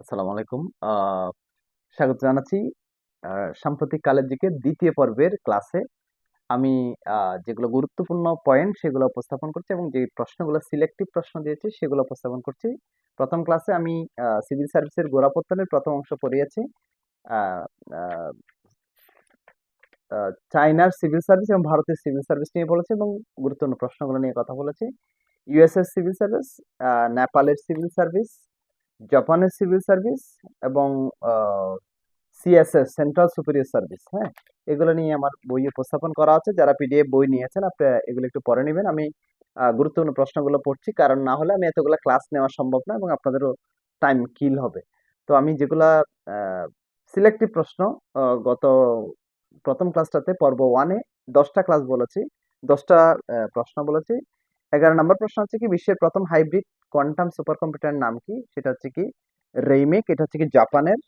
আসসালামু আলাইকুম। স্বাগত জানাচ্ছি সাম্প্রতিক কালের দিকে দ্বিতীয় পর্বের ক্লাসে। আমি যেগুলো গুরুত্বপূর্ণ পয়েন্ট সেগুলো উপস্থাপন করছি এবং যে প্রশ্নগুলো সিলেক্টিভ প্রশ্ন দিয়েছি সেগুলো উপস্থাপন করছি। প্রথম ক্লাসে আমি সিভিল সার্ভিসের গোড়াপত্তনের প্রথম অংশ পড়িয়েছি। চায়নার সিভিল সার্ভিস এবং ভারতের সিভিল সার্ভিস নিয়ে বলেছি এবং গুরুত্বপূর্ণ প্রশ্নগুলো নিয়ে কথা বলেছি। ইউএস এর সিভিল সার্ভিস, নেপালের সিভিল সার্ভিস, জাপানের সিভিল সার্ভিস এবং সিএসএস সেন্ট্রাল সুপিরিয়র সার্ভিস, হ্যাঁ? এগুলো নিয়ে আমার বই উপস্থাপন করা আছে। যারা পিডিএফ বই নিয়েছেন আপনি এগুলো একটু পড়ে নিবেন। আমি গুরুত্বপূর্ণ প্রশ্নগুলো পড়ছি। কারণ না হলে আমি এতগুলা ক্লাস নেওয়া সম্ভব না এবং আপনাদেরও টাইম কিল হবে। তো আমি যেগুলা সিলেক্টিভ প্রশ্ন গত প্রথম ক্লাসটাতে পর্ব ওয়ানে দশটা ক্লাস বলেছি। দশটা প্রশ্ন বলেছি। এগারো নম্বর প্রশ্ন হচ্ছে কি বিশ্বের প্রথম হাইব্রিড কোয়ান্টাম সুপার কম্পিউটারের নাম কি? সেটা হচ্ছে কি রেইমেক এটা হচ্ছে কি জাপানের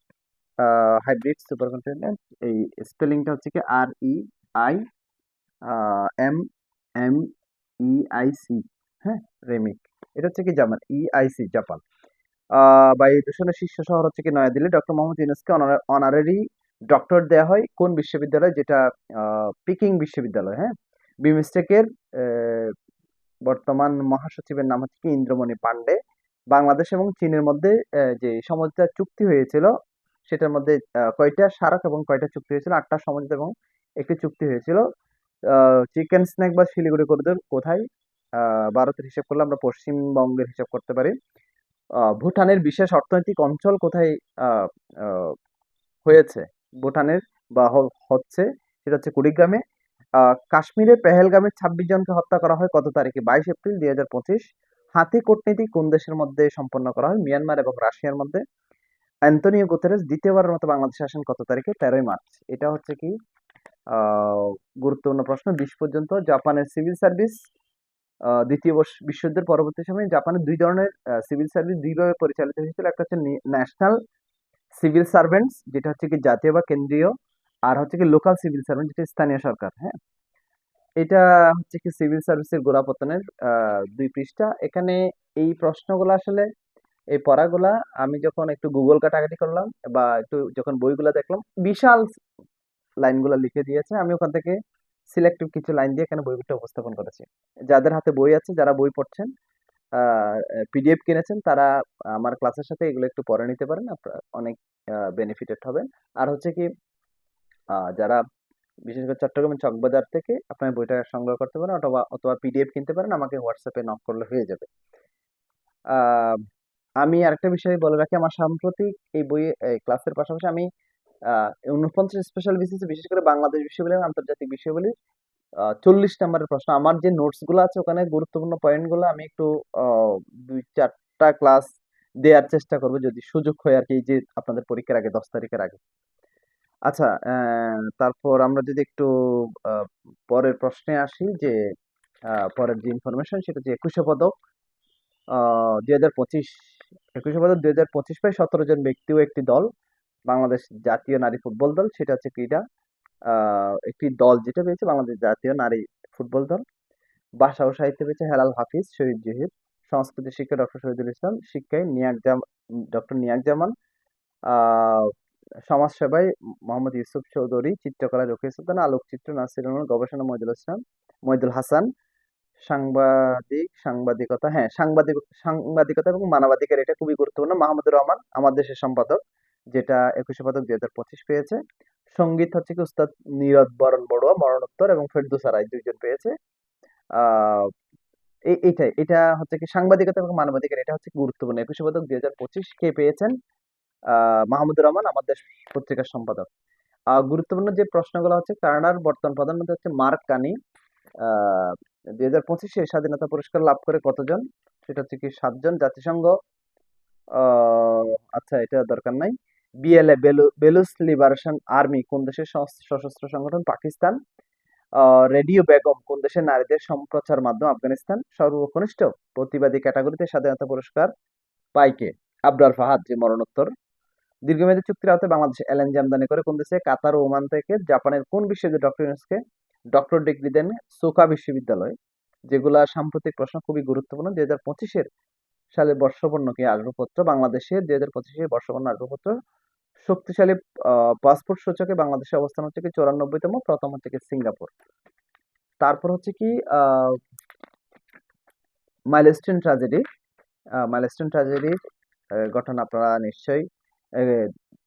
হাইব্রিড সুপার কম্পিউটার এই স্পেলিংটা হচ্ছে কি R E I M M E I C হ্যাঁ? রেমিক। এটা হচ্ছে কি Japan E I C Japan. বায়ু দূষণের শীর্ষ শহর হচ্ছে কি নয়াদিল্লি। ডক্টর মোহাম্মদ ইউনূসকে অনারা অনারারি ডক্টর দেওয়া হয় কোন বিশ্ববিদ্যালয়? যেটা পিকিং বিশ্ববিদ্যালয়, হ্যাঁ? বিমস্টেকের বর্তমান মহাসচিবের নাম হচ্ছে কি ইন্দ্রমণি পান্ডে। বাংলাদেশ এবং চীনের মধ্যে যে সমঝোতা চুক্তি হয়েছিল, সেটার মধ্যে কয়টা স্মারক এবং কয়টা চুক্তি হয়েছিল? ৮ টা সমঝোতা এবং একটি চুক্তি হয়েছিল। চিকেন স্ন্যাক বা শিলিগুড়ি করিডোর কোথায়? ভারতের হিসাব করলে আমরা পশ্চিমবঙ্গের হিসাব করতে পারি। ভুটানের বিশেষ অর্থনৈতিক অঞ্চল কোথায় হয়েছে? ভুটানের বা হচ্ছে, সেটা হচ্ছে কুড়িগ্রামে। আ কাশ্মীরের পেহেলগামে ২৬ জনকে হত্যা করা হয় কত তারিখে? ২২ এপ্রিল ২০২৫ হাতি কূটনীতি কোন দেশের মধ্যে সম্পন্ন করা হয়? মিয়ানমার এবং রাশিয়ার মধ্যে। অ্যান্তোনিও গুতেরেস, দ্বিতীয়বারের মতো বাংলাদেশে আসেন কত তারিখে? ১৩ই মার্চ। এটা হচ্ছে কি গুরুত্বপূর্ণ প্রশ্ন ২০ পর্যন্ত। জাপানের সিভিল সার্ভিস আ ২য় বর্ষ বিশ্বযুদ্ধের পরবর্তী সময়ে জাপানে দুই ধরনের সিভিল সার্ভিস দুইভাবে পরিচালিত হয়েছিল। একটা হচ্ছে ন্যাশনাল সিভিল সার্ভেন্টস, যেটা হচ্ছে কি জাতীয় বা কেন্দ্রীয়। আর হচ্ছে কি লোকাল সিভিল সার্ভেন্ট যেটা স্থানীয় সরকার, হ্যাঁ? এটা হচ্ছে কি সিভিল সার্ভিসের গোড়াপত্তনের আ ২ পৃষ্ঠা। এখানে এই প্রশ্নগুলা আসলে এই পড়াগুলা আমি যখন একটু গুগল কাটাকাটি করলাম বা একটু যখন বইগুলা দেখলাম বিশাল লাইনগুলা লিখে দিয়েছে। আমি ওখান থেকে সিলেক্টিভ কিছু লাইন দিয়ে এখানে বইটা উপস্থাপন করেছি। যাদের হাতে বই আছে, যারা বই পড়ছেন, পিডিএফ কিনেছেন তারা আমার ক্লাসের সাথে এগুলো একটু পড়ে নিতে পারেন। আপনারা অনেক বেনিফিটেড হবেন। আর হচ্ছে কি যারা বিশেষ করে চট্টগ্রামের চকবাজার থেকে আপনার বইটা সংগ্রহ করতে পারেন অথবা অথবা পিডিএফ কিনতে পারেন। আমাকে হোয়াটসঅ্যাপে নক করলে হয়ে যাবে। আমি আরেকটা বিষয় বলে রাখি, আমার সাম্প্রতিক এই বইয়ে ক্লাসের পাশাপাশি আমি ৪৯ স্পেশাল বিসিএস বিশেষ করে বাংলাদেশ এবং আন্তর্জাতিক আ ৪০ নাম্বারের প্রশ্ন। আমার যে নোটসগুলা আছে, ওখানে গুরুত্বপূর্ণ পয়েন্টগুলা আমি একটু আ ২-৪ ক্লাস দেয়ার চেষ্টা করব, যদি সুযোগ হয় আরকি এই যে আপনাদের পরীক্ষার আগে ১০ তারিখের আগে। আচ্ছা তারপর আমরা যদি একটু পরের প্রশ্নে আসি যে পরের যে ইনফরমেশন সেটা হচ্ছে ২১শে পদক আ ২০২৫ ২১শে পদক ২০২৫ পায় ১৭ জন ব্যক্তি ও একটি দল। বাংলাদেশ জাতীয় নারী ফুটবল দল সেটা হচ্ছে ক্রীড়া একটি দল যেটা পেয়েছে বাংলাদেশ জাতীয় নারী ফুটবল দল। ভাষা ও সাহিত্য পেয়েছে হেলাল হাফিজ, শহীদ জহির। সংস্কৃতি শিক্ষা ডক্টর শহীদুল ইসলাম। শিক্ষায় নিয়াক জাম ডক্টর নিয়াক জামান। আ সমাজসেবায় মোহাম্মদ ইউসুফ চৌধুরী। চিত্রকলা রোকেয়া সুলতানা। আলোকচিত্র নাসিরুল নূর। গবেষণা মইদুল ইসলাম মইদুল হাসান। সাংবাদিক সাংবাদিকতা হ্যাঁ, সাংবাদিক সাংবাদিকতা এবং মানবাধিকার এটা খুবই গুরুত্বপূর্ণ। মাহমুদুর রহমান আমার দেশের সম্পাদক যেটা ২১শে পদক ২০২৫ পেয়েছে। সংগীত হচ্ছে কি উস্তাদ নীরদ বরণ বড়ুয়া মরণোত্তর এবং ফেরদৌসা রায় দুইজন পেয়েছে। আ এ এইটাই। এটা হচ্ছে কি সাংবাদিকতা এবং মানবাধিকার এটা হচ্ছে গুরুত্বপূর্ণ। ২১শে পদক ২০২৫ কে পেয়েছেন? মাহমুদুর রহমান আমাদের পত্রিকার সম্পাদক। গুরুত্বপূর্ণ যে প্রশ্নগুলো হচ্ছে কানাডার বর্তমান প্রধানমন্ত্রী হচ্ছে মার্ক কানি। আ ২০২৫ এ স্বাধীনতা পুরস্কার লাভ করে কতজন? সেটা হচ্ছে কি ৭ জন। জাতিসংঘ আচ্ছা এটা দরকার নাই। বিএলএ, বেলু, বেলুচ লিবারেশন আর্মি, কোন দেশের সশস্ত্র সংগঠন? পাকিস্তান। রেডিও বেগম, কোন দেশের নারীদের সম্প্রচার মাধ্যম? আফগানিস্তান। সর্বকনিষ্ঠ প্রতিবাদী ক্যাটাগরিতে স্বাধীনতা পুরস্কার পায় কে? আবরার ফাহাদ, যে মরণোত্তর। দীর্ঘমেয়াদী চুক্তির আওতায় বাংলাদেশ এলএনজি আমদানি করে কোন দেশে? কাতার ও ওমান থেকে। জাপানের কোন বিশ্ববিদ্যালয়ে ডক্টর ডক্টর ডিগ্রি দেন? সোকা বিশ্ববিদ্যালয়। যেগুলা সাম্প্রতিক প্রশ্ন খুবই গুরুত্বপূর্ণ। ২০২৫ এর সালের বর্ষপূর্ণ কি আসবাবপত্র বাংলাদেশের দুই হাজার পঁচিশের বর্ষপূর্ণ আসবাবপত্র শক্তিশালী পাসপোর্ট সূচকে বাংলাদেশের অবস্থান হচ্ছে কি চুরানব্বইতম, প্রথম হচ্ছে কি সিঙ্গাপুর তারপর হচ্ছে কি মাইলস্টোন ট্র্যাজেডি মাইলস্টোন ট্র্যাজেডির ঘটনা আপনারা নিশ্চয়ই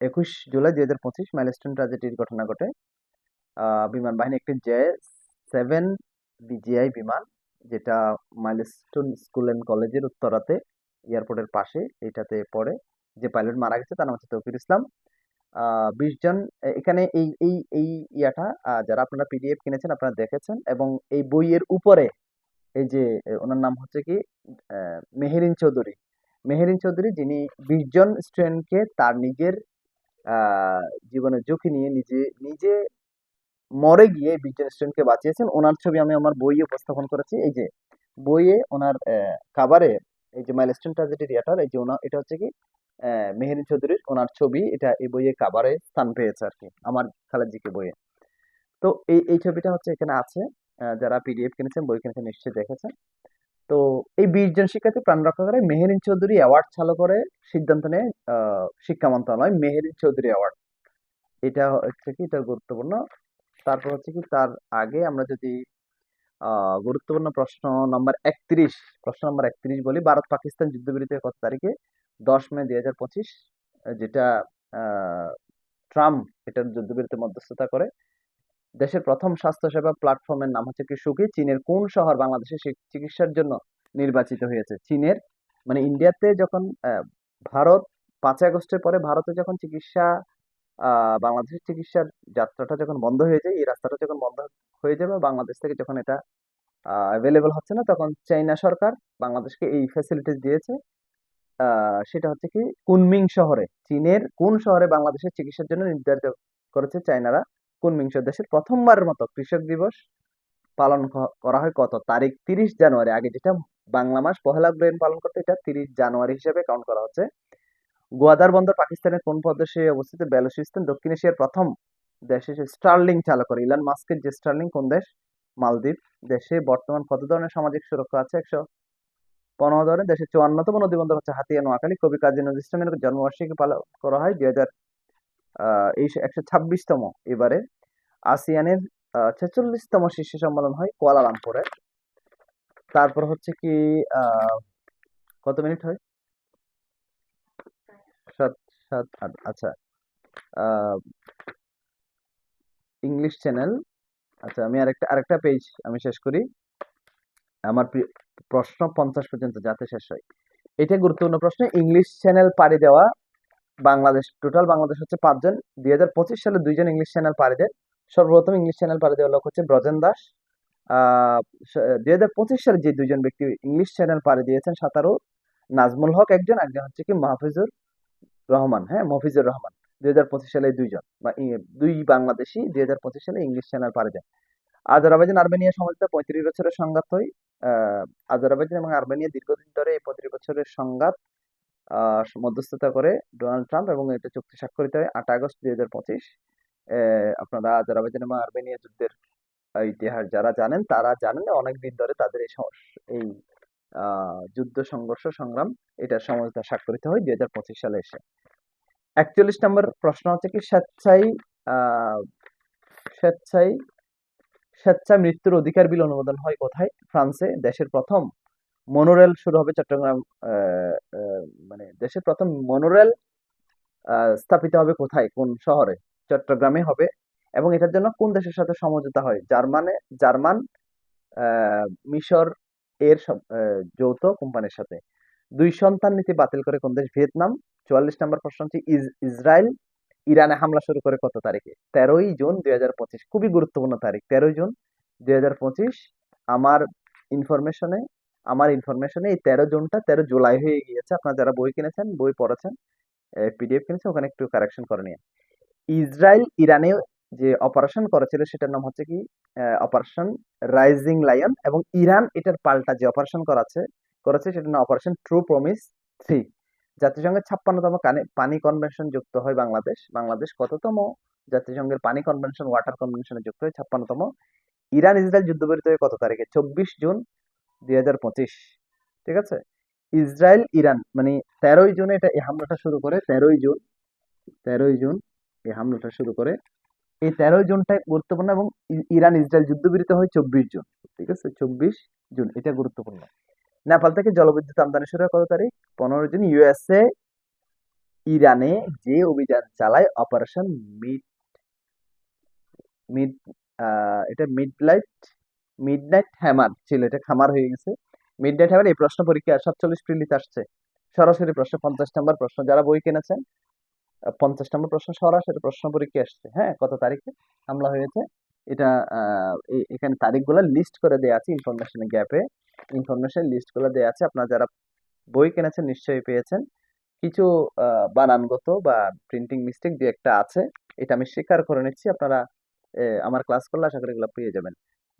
একুশ জুলাই দুই হাজার পঁচিশ মাইলস্টোন ট্র্যাজেডির ঘটনা ঘটে। বিমান বাহিনী একটি জে সেভেন বিজিআই বিমান, যেটা মাইলস্টোন স্কুল অ্যান্ড কলেজের উত্তরাতে এয়ারপোর্টের পাশে এটাতে পড়ে। যে পাইলট মারা গেছে, তার নাম হচ্ছে তৌকির ইসলাম। বিশ জন এখানে এই এই এই ইয়াটা যারা আপনারা পিডিএফ কিনেছেন, আপনারা দেখেছেন। এবং এই বইয়ের উপরে, এই যে ওনার নাম হচ্ছে কি মেহেরিন চৌধুরী। মেহেরিন চৌধুরী, যিনি বিশ জন স্টুডেন্টকে তার নিজের জীবনের ঝুঁকি নিয়ে নিজে নিজে মরে গিয়ে বিশ জন স্টুডেন্টকে বাঁচিয়েছেন। ওনার ছবি আমি আমার বইয়ে উপস্থাপন করেছি। এই যে বইয়ে ওনার কাভারে এই যে মাইল মাইলস্টোন ট্র্যাজেডির ইয়াটার এই যে ওনার এটা হচ্ছে কি মেহেরিন চৌধুরীর ওনার ছবি। এটা এই বইয়ে কাবারে স্থান পেয়েছে আর কি, আমার খালেজিকে বইয়ে। তো এই এই ছবিটা হচ্ছে এখানে আছে। যারা পিডিএফ কিনেছেন, বই কিনেছেন, নিশ্চয়ই দেখেছেন। তো এই বিশ জন শিক্ষার্থী প্রাণ রক্ষা করে মেহেরিন চৌধুরী অ্যাওয়ার্ড চালু করে সিদ্ধান্ত নেয় শিক্ষা মন্ত্রণালয়, মেহেরিন চৌধুরী অ্যাওয়ার্ড এটা হচ্ছে কি? এটা গুরুত্বপূর্ণ। তারপর হচ্ছে কি? তার আগে আমরা যদি গুরুত্বপূর্ণ প্রশ্ন নম্বর একত্রিশ, প্রশ্ন নম্বর একত্রিশ বলি, ভারত পাকিস্তান যুদ্ধবিরতির কত তারিখে? দশ মে দুই হাজার পঁচিশ, যেটা ট্রাম্প এটার যুদ্ধবিরতি মধ্যস্থতা করে। দেশের প্রথম স্বাস্থ্যসেবা প্ল্যাটফর্মের নাম হচ্ছে কি সুখী চীনের কোন শহর বাংলাদেশে চিকিৎসার জন্য নির্বাচিত হয়েছে? চীনের মানে ইন্ডিয়াতে যখন ভারত, পাঁচই আগস্টের পরে ভারতে যখন চিকিৎসা বাংলাদেশের চিকিৎসার যাত্রাটা যখন বন্ধ হয়ে যায়, এই রাস্তাটা যখন বন্ধ হয়ে যাবে, বাংলাদেশ থেকে যখন এটা অ্যাভেলেবল হচ্ছে না, তখন চাইনা সরকার বাংলাদেশকে এই ফ্যাসিলিটিস দিয়েছে। সেটা হচ্ছে কি, কুনমিং শহরে, চীনের কোন শহরে বাংলাদেশের চিকিৎসার জন্য নির্ধারিত করেছে চাইনারা কুনমিং শহর দেশের প্রথমবারের মতো কৃষক দিবস পালন করা হয় কত? তারিখ তিরিশ জানুয়ারি। আগে যেটা বাংলা মাস, পহেলা অগ্রহায়ণ পালন করতে এটা তিরিশ জানুয়ারি হিসেবে কাউন্ট করা হচ্ছে। গোয়াদার বন্দর পাকিস্তানের কোন প্রদেশে অবস্থিত? বেলুচিস্তান, দক্ষিণ এশিয়ার প্রথম দেশ হিসেবে স্টার্লিং চালু করে। ইলন মাস্কের যে স্টার্লিং, কোন দেশ? মালদ্বীপ দেশে বর্তমান কত ধরনের সামাজিক সুরক্ষা আছে? একশো পনেরো ধরনের। দেশের চুয়ান্নতম নদী বন্দর হচ্ছে হাতিয়া নোয়াখালী কবি কাজী নজরুল ইসলামের জন্মবার্ষিকী পালন করা হয় দুই হাজার এই একশো ছাব্বিশতম এবারে আসিয়ানের ছেচল্লিশতম শীর্ষ সম্মেলন হয় কুয়ালালামপুরে তারপর হচ্ছে কি কত মিনিট হয়? সাত সাত, আট আচ্ছা। English channel. আচ্ছা আমি আরেকটা আরেকটা পেজ আমি শেষ করি। আমার প্রি- প্রশ্ন পঞ্চাশ পর্যন্ত যাতে শেষ হয়। এটা গুরুত্বপূর্ণ প্রশ্ন, ইংলিশ চ্যানেল পাড়ি দেওয়া বাংলাদেশ টোটাল বাংলাদেশ হচ্ছে পাঁচজন। দুই হাজার পঁচিশ সালে দুইজন ইংলিশ চ্যানেল পাড়ি দেয়। সর্বপ্রথম ইংলিশ চ্যানেল পাড়ি দেওয়ার লোক হচ্ছে ব্রজেন দাস। দুই হাজার পঁচিশ সালে যে দুইজন ব্যক্তি ইংলিশ চ্যানেল পাড়ি দিয়েছেন, সাঁতারু, নাজমুল হক একজন একজন হচ্ছে কি মাহফিজুর রহমান হ্যাঁ মফিজুর রহমান। দুই হাজার পঁচিশ সালে দুইজন, বা দুই বাংলাদেশি দুই হাজার পঁচিশ সালে ইংলিশ চ্যানেল পাড়ি দেয়। আজারবাইজান আর্মেনিয়া সমঝোতা পঁয়ত্রিশ বছরের সংঘাত হয় আজারবাইজান এবং আর্মেনিয়া দীর্ঘদিন ধরে এই পঁয়ত্রিশ বছরের সংঘাত মধ্যস্থতা করে ডোনাল্ড ট্রাম্প এবং এটা চুক্তি স্বাক্ষরিত হয় আট আগস্ট দুই হাজার পঁচিশ। আপনারা আজারবাইজান এবং আর্মেনিয়া যুদ্ধের ইতিহাস যারা জানেন তারা জানেন অনেক দিন ধরে তাদের এই এই যুদ্ধ সংঘর্ষ সংগ্রাম এটা সমঝোতা স্বাক্ষরিত হয় দুই হাজার পঁচিশ সালে এসে। একচল্লিশ নম্বর প্রশ্ন হচ্ছে কি স্বেচ্ছায় আহ, স্বেচ্ছায় স্বেচ্ছায় মৃত্যুর অধিকার বিল অনুমোদন হয় কোথায়? ফ্রান্সে দেশের প্রথম মনোরেল শুরু হবে চট্টগ্রাম মানে দেশের প্রথম মনোরেল স্থাপিত হবে কোথায়? কোন শহরে? চট্টগ্রামে হবে। এবং এটার জন্য কোন দেশের সাথে সমঝোতা হয়? জার্মানে, জার্মান মিশর এর যৌথ কোম্পানির সাথে। দুই সন্তান নীতি বাতিল করে কোন দেশ? ভিয়েতনাম। চুয়াল্লিশ নম্বর প্রশ্ন হচ্ছে ইসরায়েল ইরানে হামলা শুরু করে কত তারিখে? তেরোই জুন দুই হাজার পঁচিশ। খুবই গুরুত্বপূর্ণ তারিখ, তেরোই জুন দুই হাজার পঁচিশ। আমার ইনফরমেশনে আমার ইনফরমেশনে এই তেরো জুনটা, তেরো জুলাই হয়ে গিয়েছে। আপনারা যারা বই কিনেছেন, বই পড়েছেন পিডিএফ কিনেছেন, ওখানে একটু কারেকশন করে নিয়ে। ইসরায়েল ইরানে যে অপারেশন করেছিল, সেটার নাম হচ্ছে কি? অপারেশন রাইজিং লায়ন এবং ইরান এটার পাল্টা যে অপারেশন করাছে, করেছে, সেটার নাম অপারেশন ট্রু প্রমিস থ্রি জাতিসংঘের ছাপ্পান্নতম পানি কনভেনশন যুক্ত হয় বাংলাদেশ। বাংলাদেশ কততম? জাতিসংঘের পানি কনভেনশন ওয়াটার কনভেনশনে যুক্ত হয় ছাপ্পান্নতম। ইরান ইসরায়েল যুদ্ধবিরতি হয় কত তারিখে? চব্বিশ জুন দুই হাজার পঁচিশ, ঠিক আছে? ইসরায়েল, ইরান মানে তেরোই জুন এটা এই হামলাটা শুরু করে, তেরোই জুন তেরোই জুন এই হামলাটা শুরু করে। এই তেরোই জুনটাই গুরুত্বপূর্ণ এবং ইরান, ইসরায়েল যুদ্ধবিরতি হয় চব্বিশ জুন, ঠিক আছে? চব্বিশ জুন, এটা গুরুত্বপূর্ণ। নেপাল থেকে জলবিদ্যুৎ আমদানি শুরু হয় কত তারিখ? পনেরো জুন, ইউএসএ, ইরানে যে অভিযান চালায়, অপারেশন মিড মিড এটা mid light midnight hammer ছিল এটা খামার হয়ে গেছে। মিড নাইট হ্যামার এই প্রশ্ন পরীক্ষা সাতচল্লিশ প্রিলিতে আসছে। সরাসরি প্রশ্ন, পঞ্চাশ নম্বর প্রশ্ন। যারা বই কিনেছেন পঞ্চাশ নম্বর প্রশ্ন, সরাসরি প্রশ্ন পরীক্ষা আসছে। হ্যাঁ কত তারিখে হামলা হয়েছে? এটা এখানে তারিখগুলো লিস্ট করে দেওয়া আছে ইনফরমেশন গ্যাপে ইনফরমেশন লিস্টগুলো দেওয়া আছে। আপনারা যারা বই কিনেছেন, নিশ্চয়ই পেয়েছেন। কিছু বানানগত বা প্রিন্টিং মিস্টেক দু একটা আছে। এটা আমি স্বীকার করে নিচ্ছি। আপনারা আমার ক্লাস করলে আশা করি এগুলো পেয়ে যাবেন।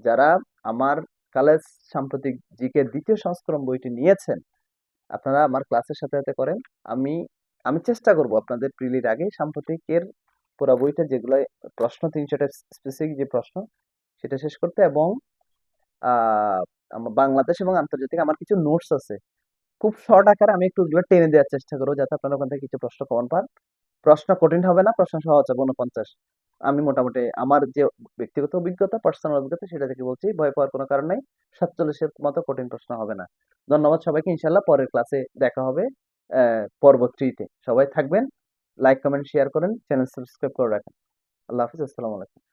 যারা আমার কলেজ সাম্প্রতিক জিকে দ্বিতীয় সংস্করণ বইটি নিয়েছেন, আপনারা আমার ক্লাসের সাথে সাথে করেন। আমি আমি চেষ্টা করব আপনাদের প্রিলির আগে সাম্প্রতিকের পুরো বইটা যেগুলো প্রশ্ন, তিনশোটা স্পেসিফিক যে প্রশ্ন, সেটা শেষ করতে এবং বাংলাদেশ এবং আন্তর্জাতিক আমার কিছু নোটস আছে। খুব শর্ট আকারে আমি একটু ওগুলো টেনে দেওয়ার চেষ্টা করব যাতে আপনারা ওখান থেকে কিছু প্রশ্ন কমন পান। প্রশ্ন কঠিন হবে না, প্রশ্ন সহজ হবে উনপঞ্চাশ আমি মোটামুটি আমার যে ব্যক্তিগত অভিজ্ঞতা পার্সোনাল অভিজ্ঞতা, সেটা থেকে বলছি, ভয় পাওয়ার কোনো কারণ নাই। সাতচল্লিশের মতো কঠিন প্রশ্ন হবে না। ধন্যবাদ সবাইকে ইনশাল্লাহ পরের ক্লাসে দেখা হবে পর্ব থ্রিতে। সবাই থাকবেন লাইক কমেন্ট শেয়ার করেন চ্যানেল সাবস্ক্রাইব করে রাখেন। আল্লাহ হাফিজ, আসসালামু আলাইকুম।